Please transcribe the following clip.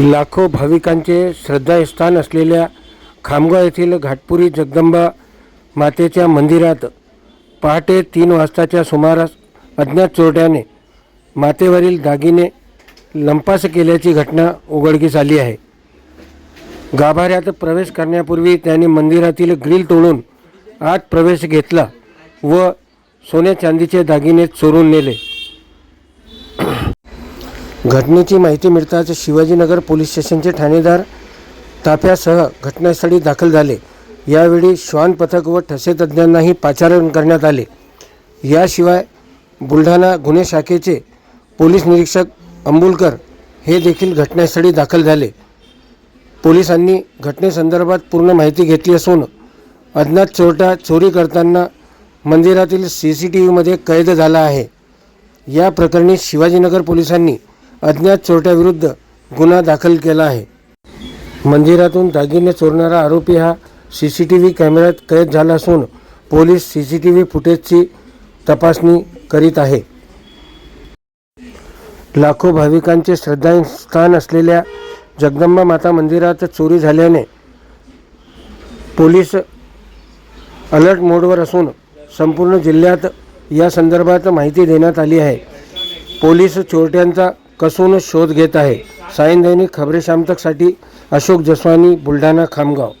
लाखो भाविकांचे श्रद्धास्थान असलेल्या खामगाव येथील घाटपुरी जगदंबा मातेच्या मंदिरात पहाटे तीन वाजताच्या सुमारास अज्ञात चोरट्याने मातेवरील दागिने लंपास केल्याची घटना उघडकीस आली आहे. गाभाऱ्यात प्रवेश करण्यापूर्वी त्याने मंदिरातील ग्रिल तोडून आत प्रवेश घेतला व सोने चांदीचे दागिने चोरून नेले. घटनेची माहिती मिळताच शिवाजीनगर पोलीस स्टेशनचे ठाणेदार ताफ्यासह घटनास्थळी दाखल झाले. यावेळी श्वान पथक व ठसे तज्ज्ञांनाही पाचारण करण्यात आले. याशिवाय बुलढाणा गुन्हे शाखेचे पोलीस निरीक्षक अंबुलकर हे देखील घटनास्थळी दाखल झाले. पोलिसांनी घटनेसंदर्भात पूर्ण माहिती घेतली असून अज्ञात चोरटा चोरी करताना मंदिरातील सी सी टी व्हीमध्ये कैद झाला आहे. या प्रकरणी शिवाजीनगर पोलिसांनी अज्ञात चोरट्याविरुद्ध गुन्हा दाखल केला आहे. मंदिरातून दागिने चोरणारा आरोपी हा सी सी टी व्ही कॅमेऱ्यात कैद झाला असून police C C T V फुटेजची तपासणी करीत आहे. लाखो भाविकांचे श्रद्धास्थान असलेल्या जगदंबा माता मंदिरात चोरी झाल्याने पोलीस अलर्ट मोडवर असून संपूर्ण जिल्ह्यात या संदर्भात माहिती देण्यात आली आहे. पोलीस चोरट्यांचा कसून शोध घेत आहे. सायन दैनिक खबरेशामतकसाठी अशोक जसवानी बुलढाणा खामगाव.